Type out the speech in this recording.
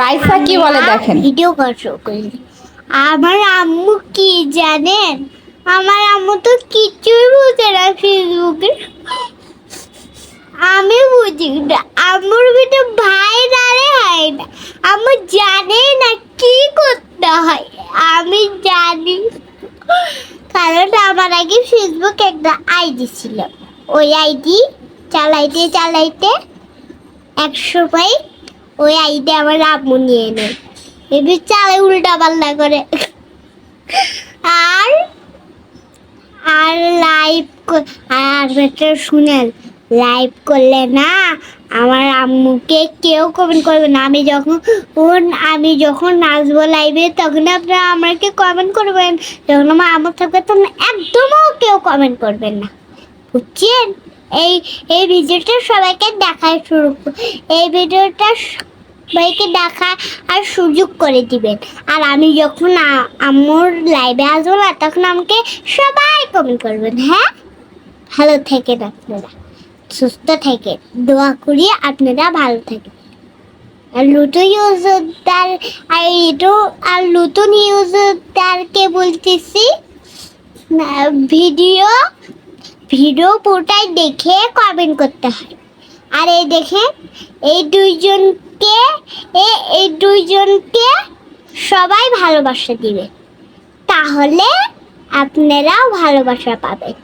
রাইসা কি বলে দেখেন? ভিডিও কষ্ট করি আমার আম্মু কি জানেন? আমার আম্মু তো কিছুই বুঝে না ফেসবুকে। আমি বুঝি না আম্মুর ভিতরে ভাই না রে হয় না। আম্মু জানে না কি করতে হয়। আমি জানি। কারণ আমার আগে ফেসবুক একটা আইডি ছিল। ওই আইডি চালাইতে চালাইতে এক সময় ওই আইডি আমার আম্মু নিয়ে নেয়। এবার চালে উল্টা পাল্টা করে। আর আর লাইভ আর বেটা শুনেন লাইভ করলে না আমার আম্মুকে কেউ কমেন্ট করবে না। আমি যখন আমি যখন নাচবো লাইভে তখন আপনারা আমাকে কমেন্ট করবেন। যখন আমার আম্মু থাকবে, তখন একদমও কেউ কমেন্ট করবেন না। বুঝছেন? এই এই ভিডিওটা সবাইকে দেখায় শুরু এই ভিডিওটা সবাইকে দেখা আর সুযোগ করে দিবেন। আর আমি যখন আমার লাইভে আসব না, তখন আমাকে সবাই কমেন্ট করবেন। হ্যাঁ? ভালো থাকেন আপনারা। সুস্থ থাকেন। দোয়া করি আপনারা ভালো থাকেন। আর নতুন ইউজারদার, আর এটো আর নতুন ইউজারদারকে বলতেছি ভিডিও ভিডিও পুরোটাই দেখে কমেন্ট করতে হয়। আর এই দেখে, এই দুইজনকে এই দুইজনকে সবাই ভালোবাসা দিবে। তাহলে আপনারাও ভালোবাসা পাবেন।